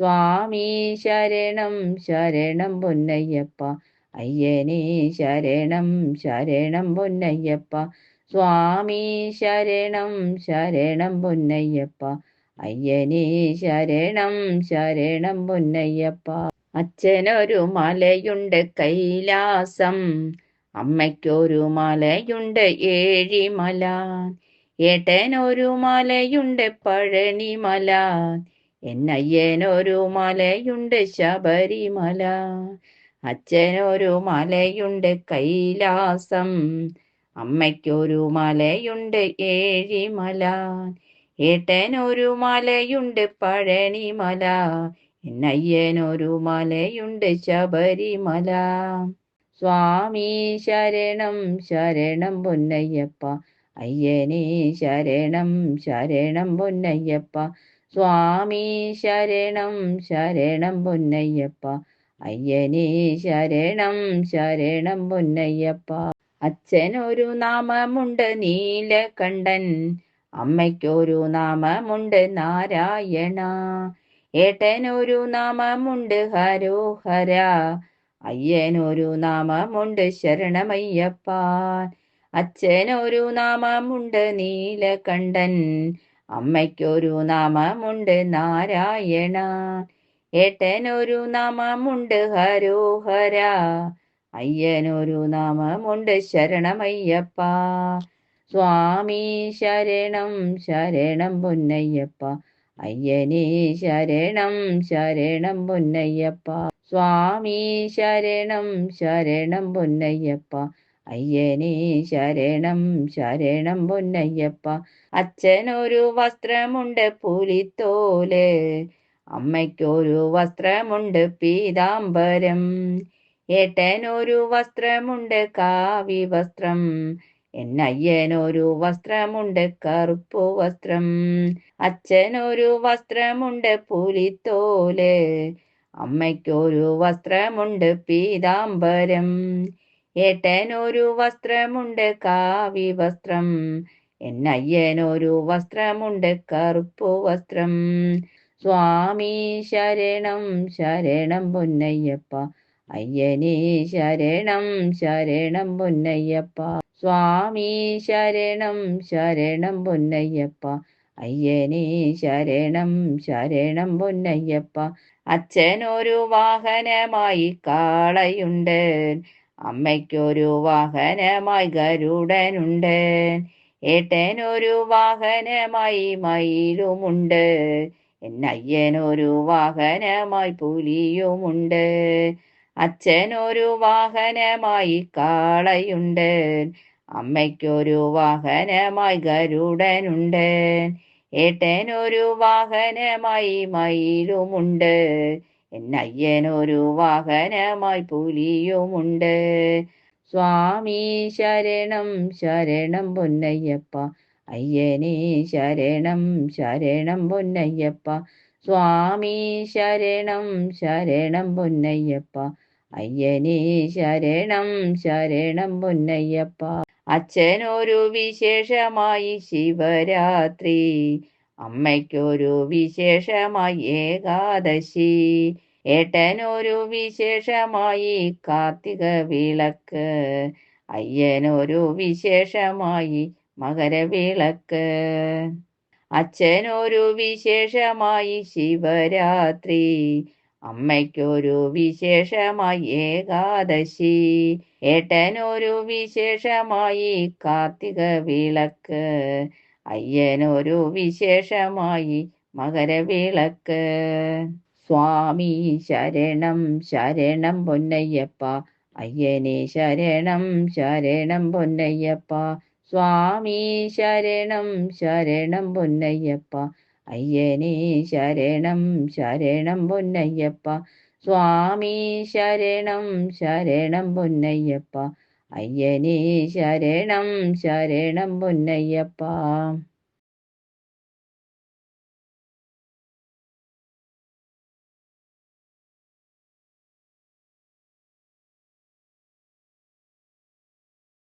സ്വാമി ശരണം ശരണം പൊന്നയ്യപ്പ. അയ്യനേ ശരണം ശരണം പൊന്നയ്യപ്പ. സ്വാമി ശരണം ശരണം പൊന്നയ്യപ്പ. അയ്യനേ ശരണം ശരണം പൊന്നയ്യപ്പ. അച്ഛനൊരു മലയുണ്ട് കൈലാസം. അമ്മയ്ക്കൊരു മലയുണ്ട് ഏഴിമല. ഏട്ടനൊരു മലയുണ്ട് പഴനിമല. എന്നയ്യനൊരു മലയുണ്ട് ശബരിമല അച്ഛനൊരു മലയുണ്ട് കൈലാസം അമ്മയ്ക്കൊരു മലയുണ്ട് ഏഴിമല ഏട്ടനൊരു മലയുണ്ട് പഴനിമല എന്നയ്യനൊരു മലയുണ്ട് ശബരിമല. സ്വാമി ശരണം ശരണം പൊന്നയ്യപ്പ അയ്യനേ ശരണം ശരണം പൊന്നയ്യപ്പ സ്വാമി ശരണം ശരണം പൊന്നയ്യപ്പ. അയ്യനേ ശരണം ശരണം പൊന്നയ്യപ്പ. അച്ഛനൊരു നാമമുണ്ട് നീലകണ്ഠൻ. അമ്മയ്ക്കൊരു നാമമുണ്ട് നാരായണ. ഏട്ടനൊരു നാമമുണ്ട് ഹരോഹര. അയ്യനൊരു നാമമുണ്ട് ശരണമയ്യപ്പ. അച്ഛനൊരു നാമമുണ്ട് നീലകണ്ഠൻ. അമ്മയ്ക്കൊരു നാമമുണ്ട് നാരായണ. ഏട്ടനൊരു നാമമുണ്ട് ഹരോഹര. അയ്യനൊരു നാമമുണ്ട് ശരണമയ്യപ്പ. സ്വാമി ശരണം ശരണം പൊന്നയ്യപ്പ. അയ്യനേ ശരണം ശരണം പൊന്നയ്യപ്പ. സ്വാമി ശരണം ശരണം പൊന്നയ്യപ്പ. അയ്യനേ ശരണം ശരണം പൊന്നയ്യപ്പ. അച്ഛനൊരു വസ്ത്രമുണ്ട് പുലിത്തോൽ. അമ്മയ്ക്കൊരു വസ്ത്രമുണ്ട് പീതാംബരം. ഏട്ടനൊരു വസ്ത്രമുണ്ട് കാവി വസ്ത്രം എന്നയ്യനൊരു വസ്ത്രമുണ്ട് കറുപ്പു വസ്ത്രം. അച്ഛനൊരു വസ്ത്രമുണ്ട് പുലിത്തോൽ. അമ്മയ്ക്കൊരു വസ്ത്രമുണ്ട് പീതാംബരം. ഏട്ടനൊരു വസ്ത്രമുണ്ട് കാവി വസ്ത്രം. എന്നയ്യനൊരു വസ്ത്രമുണ്ട് കറുപ്പു വസ്ത്രം. സ്വാമി ശരണം ശരണം പൊന്നയ്യപ്പ. അയ്യനേ ശരണം ശരണം പൊന്നയ്യപ്പ. സ്വാമി ശരണം ശരണം പൊന്നയ്യപ്പ. അയ്യനേ ശരണം ശരണം പൊന്നയ്യപ്പ. അച്ഛനൊരു വാഹനമായി കാളയുണ്ട്. അമ്മയ്ക്കൊരു വാഹനമായി ഗരുഡനുണ്ട്. ഏട്ടനൊരു വാഹനമായി മയിലുമുണ്ട്. എന്നയ്യനൊരു വാഹനമായി പുലിയുമുണ്ട്. അച്ഛനൊരു വാഹനമായി കാളയുണ്ട്. അമ്മയ്ക്കൊരു വാഹനമായി ഗരുഡനുണ്ട്. ഏട്ടനൊരു വാഹനമായി മയിലുമുണ്ട്. എന്നയ്യനൊരു വാഹനമായി പുലിയുമുണ്ട്. സ്വാമി ശരണം ശരണം പൊന്നയ്യപ്പ. അയ്യനേ ശരണം ശരണം പൊന്നയ്യപ്പ. സ്വാമി ശരണം ശരണം പൊന്നയ്യപ്പ. അയ്യനേ ശരണം ശരണം പൊന്നയ്യപ്പ. അച്ഛനൊരു വിശേഷമായി ശിവരാത്രി. അമ്മയ്ക്കൊരു വിശേഷമായി ഏകാദശി. ഏട്ടനൊരു വിശേഷമായി കാർത്തിക വിളക്ക്. അയ്യനൊരു വിശേഷമായി മകരവിളക്ക് അച്ഛനൊരു വിശേഷമായി ശിവരാത്രി. അമ്മയ്ക്കൊരു വിശേഷമായി ഏകാദശി. ഏട്ടനൊരു വിശേഷമായി കാർത്തിക വിളക്ക്. അയ്യനൊരു വിശേഷമായി മകരവിളക്ക്. സ്വാമി ശരണം ശരണം പൊന്നയ്യപ്പ. അയ്യനെ ശരണം ശരണം പൊന്നയ്യപ്പ. സ്വാമി ശരണം ശരണം പൊന്നയ്യപ്പ. അയ്യനെ ശരണം ശരണം പൊന്നയ്യപ്പ. സ്വാമി ശരണം ശരണം പൊന്നയ്യപ്പ. അയ്യനെ ശരണം ശരണം പൊന്നയ്യപ്പ.